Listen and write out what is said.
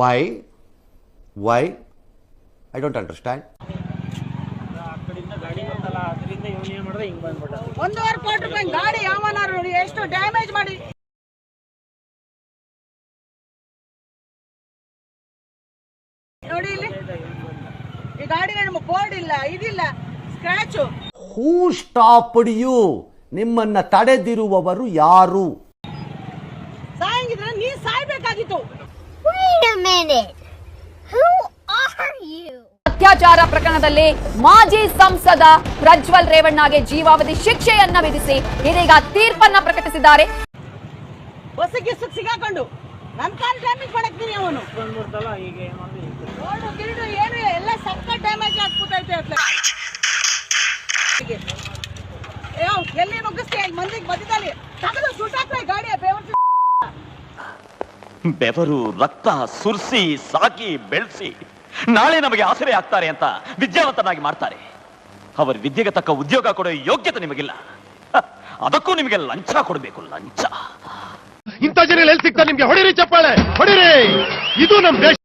Why why I don't understand ಒಂದೂವರೆ ಕೋಟಿ ರೂಪಾಯಿ ಗಾಡಿ ಯಾವನಾರು ಎಷ್ಟು ಡ್ಯಾಮೇಜ್ ಮಾಡಿ. ನೋಡಿ ಇಲ್ಲಿ. ಈ ಗಾಡಿ ನಮ್ಮ ಬೋರ್ಡ್ ಇಲ್ಲ ಇದಿಲ್ಲ ಸ್ಕ್ರಾಚು ಹೂ ಸ್ಟಾಪ್ಡ್ ಯು ನಿಮ್ಮನ್ನ ತಡೆದಿರುವವರು ಯಾರು? ಸಾಯಂಗಿದ್ರೆ ನೀ ಸಾಯ್ಬೇಕಾಗಿತ್ತು. Minute. Who are you? ಅತ್ಯಾಚಾರ ಪ್ರಕರಣದಲ್ಲಿ ಮಾಜಿ ಸಂಸದ ಪ್ರಜ್ವಲ್ ರೇವಣ್ಣಗೆ ಜೀವಾವಧಿ ಶಿಕ್ಷೆಯನ್ನ ವಿಧಿಸಿ ಇದೀಗ ತೀರ್ಪನ್ನ ಪ್ರಕಟಿಸಿದ್ದಾರೆ. ಹೊಸಗೆ ಸಿಗಾಕೊಂಡು ನನ್ ಕಾರ್ ಡ್ಯಾಮೇಜ್ ಮಾಡಕ್ತೀನಿ ಅವನು ಬಂದ್ಬಿಡ್ತಲ್ಲ ಈಗ ಏನ್ ಮಾಡ್ದೆ ಈಗ ರೋಡು ಗಿಲ್ಡು ಏನು ಎಲ್ಲ ಸಕ್ಕ ಡ್ಯಾಮೇಜ್ ಆಗ್ಬಿಟ್ಟೈತೆ ಅತ್ಲೆ ಎಲ್ಲಿ ನುಗ್ಗಿಸ್ತೀಯ? ಮಂದಿಗೆ ಮಧ್ಯದಲ್ಲಿ ತಗದು ಬೆವರು ರಕ್ತ ಸುರಿಸಿ ಸಾಕಿ ಬೆಳೆಸಿ. ನಾಳೆ ನಮಗೆ ಆಸರೆ ಆಗ್ತಾರೆ ಅಂತ ವಿದ್ಯಾವಂತನಾಗಿ ಮಾಡ್ತಾರೆ. ಅವರ ವಿದ್ಯೆಗೆ ತಕ್ಕ ಉದ್ಯೋಗ ಕೊಡೋ ಯೋಗ್ಯತೆ ನಿಮಗಿಲ್ಲ. ಅದಕ್ಕೂ ನಿಮಗೆ ಲಂಚ ಕೊಡಬೇಕು, ಲಂಚ. ಇಂಥ ಜನ ಎಲ್ಲಿ ಸಿಗ್ತಾರೆ ನಿಮ್ಗೆ? ಹೊಡಿರಿ ಚಪ್ಪಾಳೆ, ಹೊಡಿರಿ. ಇದು ನಮ್ಮ ದೇಶ.